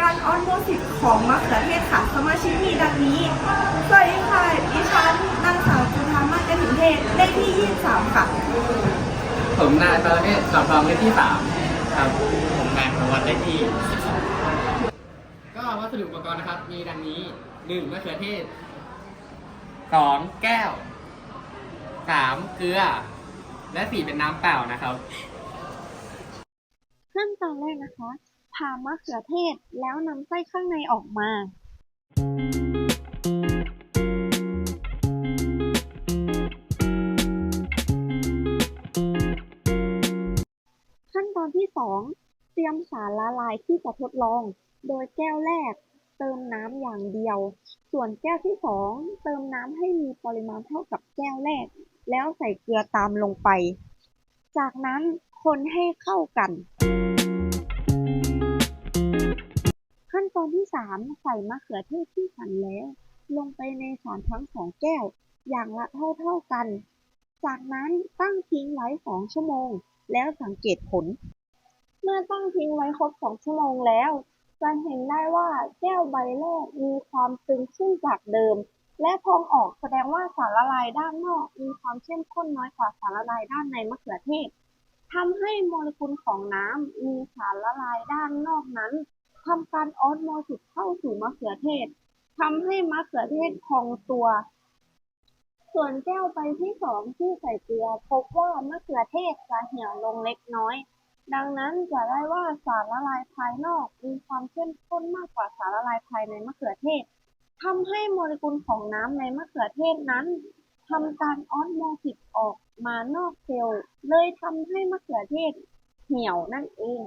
การออนโมซิสของมะเขือเทศค่ะสมาชิกมีดังนี้สวัสดีค่ะดิฉันนางสาวจุธามาศกระถิ่นเทศเลขที่ 23 ค่ะ ผมนายประเทศสอบรองเลขที่สามครับ ผมนายพวัตเลขที่สิบสองก็วัสดุอุปกรณ์นะครับ มีดังนี้หนึ่งมะเขือเทศสองแก้วสามเกลือ และสี่เป็นน้ำเปล่านะครับ ขั้นตอนแรกนะคะ ผ่ามะเขือเทศ แล้วนำไส้ข้างในออกมาขั้นตอนที่ 2 เตรียมสารละลายที่จะทดลอง โดยแก้วแรก เติมน้ำอย่างเดียว ส่วนแก้วที่ 2 เติมน้ำให้มีปริมาณเท่ากับแก้วแรก แล้วใส่เกลือตามลงไป จากนั้นคนให้เข้ากัน ขอนที่3ใส่มะเขือเทศที่หั่นแล้ว ลงไปในสารทั้งสองแก้ว อย่างละเท่าๆกัน จากนั้นตั้งทิ้งไว้2ชั่วโมง แล้วสังเกตผล เมื่อตั้งทิ้งไว้ครบ2ชั่วโมงแล้ว จะเห็นได้ว่าแก้วใบแรกมีความตึงขึ้นจากเดิม และพองออกแสดงว่าสารละลายด้านนอกมีความเข้มข้นน้อยกว่าสารละลายด้านในมะเขือเทศทำให้โมเลกุลของน้ำมีสารละลายด้านนอกนั้น ทำการออสโมซิสเข้าสู่มะเขือเทศทำให้มะเขือเทศพองตัว ส่วนแก้วใบที่สองที่ใส่เกลือพบว่ามะเขือเทศจะเหี่ยวลงเล็กน้อย ดังนั้นจะได้ว่าสารละลายภายนอกมีความเข้มข้นมากกว่าสารละลายภายในมะเขือเทศทำให้โมเลกุลของน้ำในมะเขือเทศนั้นทำการออสโมซิสออกมานอกเซลล์เลยทำให้มะเขือเทศเหี่ยวนั่นเอง